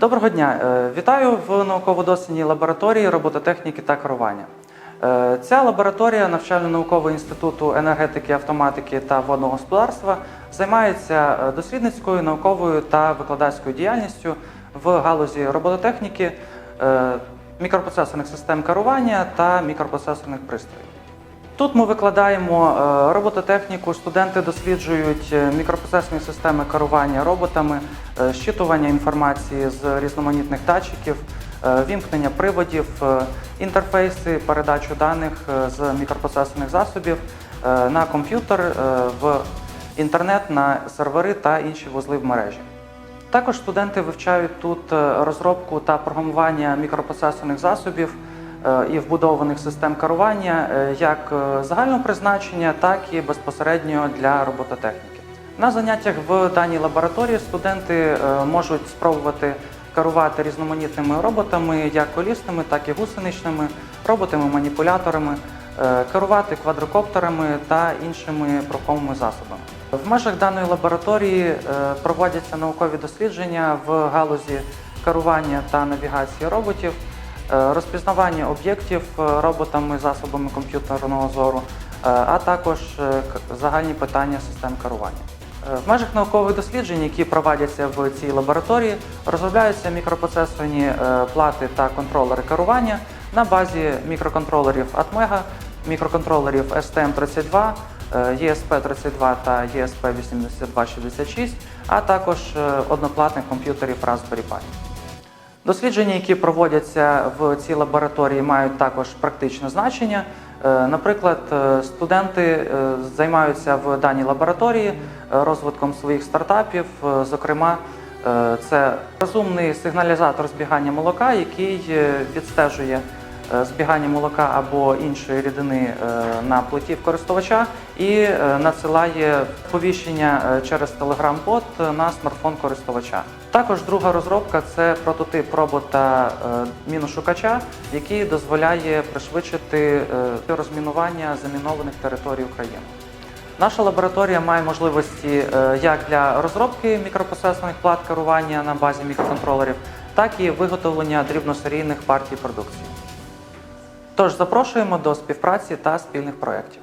Доброго дня! Е, Вітаю в науково-дослідній лабораторії робототехніки та керування. Е, Ця лабораторія навчально-наукового інституту енергетики, автоматики та водного господарства займається е, дослідницькою, науковою та викладацькою діяльністю в галузі робототехніки, мікропроцесорних систем керування та мікропроцесорних пристроїв. Тут ми викладаємо е, робототехніку, студенти досліджують е, мікропроцесорні системи керування роботами, е, щитування інформації з різноманітних датчиків, вімкнення приводів, інтерфейси, передачу даних з мікропроцесорних засобів на комп'ютер, в інтернет, на сервери та інші вузли в мережі. Також студенти вивчають тут розробку та програмування мікропроцесорних засобів і вбудованих систем керування е, як е, загального призначення, так і безпосередньо для робототехніки. На заняттях в даній лабораторії студенти е, можуть спробувати керувати різноманітними роботами, як колісними, так і гусеничними, роботами-маніпуляторами, е, керувати квадрокоптерами та іншими рухомими засобами. В межах даної лабораторії е, проводяться наукові дослідження в галузі керування та навігації роботів, е, розпізнавання об'єктів е, роботами, засобами комп'ютерного зору, е, а також е, загальні питання систем керування. Е, В межах наукових досліджень, які проводяться в цій лабораторії, розробляються мікропроцесорні е, плати та контролери керування на базі мікроконтролерів Atmega, мікроконтролерів STM32, е, ESP32 та E ESP8266, а також е, одноплатних комп'ютерів Raspberry Pi. Дослідження, які проводяться в цій лабораторії, мають також практичне значення. Е, Наприклад, е, студенти е, займаються в даній лабораторії розвитком своїх стартапів. Зокрема, це розумний сигналізатор збігання молока, який відстежує збігання молока або іншої рідини е, на плиті в користувача і е, надсилає повіщення е, через Telegram-бот на смартфон користувача. Також друга розробка це прототип робота е, міношукача, який дозволяє пришвидшити е, розмінування замінованих територій України. Наша лабораторія має можливості е, як для розробки мікропроцесорних плат керування на базі мікроконтролерів, так і виготовлення дрібносерійних партій продукції. Тож запрошуємо до співпраці та спільних проєктів.